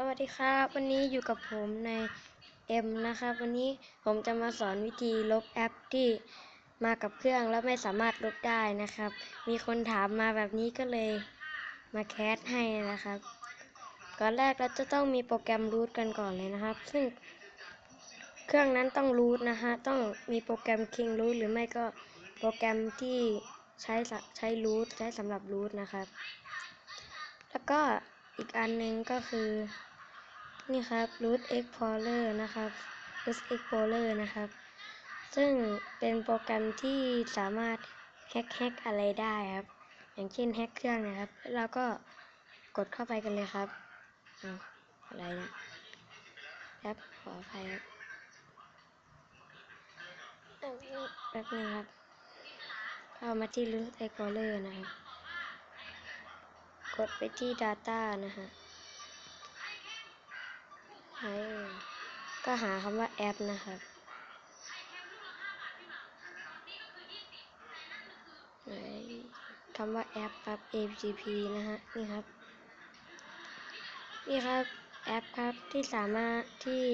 สวัสดีครับ วันนี้อยู่กับผมใน M นะครับ วันนี้ผมจะมาสอนวิธีลบแอปที่มากับเครื่องแล้วไม่สามารถลบได้นะครับ มีคนถามมาแบบนี้ก็เลยมาแคสให้นะครับ ก่อนแรกเราจะต้องมีโปรแกรมรูทกันก่อนเลยนะครับ ซึ่งเครื่องนั้นต้องรูทนะฮะ ต้องมีโปรแกรม King Root หรือไม่ก็โปรแกรมที่ใช้ใช้รูทใช้สำหรับรูทนะครับ แล้วก็อีกอันหนึงก็คือ นี่ครับ root explorer นะครับ root explorer นะครับ ซึ่งเป็นโปรแกรมที่สามารถแฮกแฮกอะไรได้ครับ อย่างเช่นแฮกเครื่องนะครับ แล้วเราก็กดเข้าไปกันเลยครับอาอะไรนะแป๊บขออภัยครับแป๊บนึงแป๊บนึงครับ เข้ามาที่ root explorer นะครับ กดไปที่ data นะฮะ ใช้ก็หาคำว่าแอปนะครับคำว่าแอปครับ APP นะฮะ นี่ครับ นี่ครับแอปครับที่สามารถที่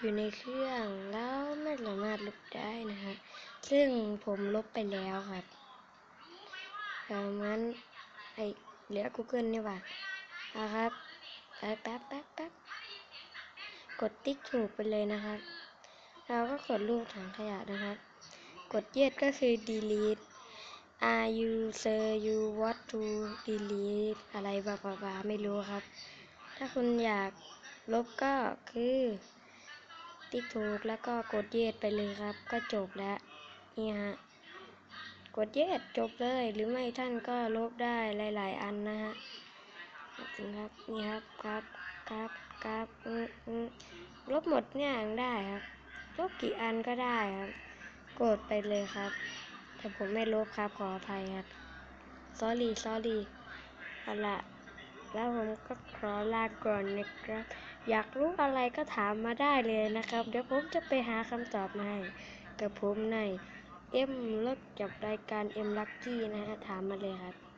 อยู่ในเครื่องแล้วไม่สามารถลบได้นะฮะซึ่งผมลบไปแล้วครับดังนั้นไอเหลือ Google นี่ว่าเอาครับแป๊บแป๊บแป๊บแป๊บ กดติ๊กถูกไปเลยนะครับ เราก็กดรูปถังขยะนะครับ กด yes ก็คือ delete are you sure you want to delete อะไรบาบาไม่รู้ครับ ถ้าคุณอยากลบก็คือ ติ๊กถูกแล้วก็กด yes ไปเลยครับ ก็จบแล้วนี่ฮะกด yes จบเลย หรือไม่ท่านก็ลบได้หลาย ๆ อันนะฮะครับนี่ครับครับครับครับ บหมดเนี่ยยังได้ครับลบกี่อันก็ได้ครับกดไปเลยครับ แต่ผมไม่ลบครับขออภัยครับ sorry sorry เอาละแล้วผมก็ขอลาก่อนนะครับ อยากรู้อะไรก็ถามมาได้เลยนะครับ เดี๋ยวผมจะไปหาคำตอบมาให้กับผมใน M เลิกจากรายการ M Lucky นะฮะถามมาเลยครับ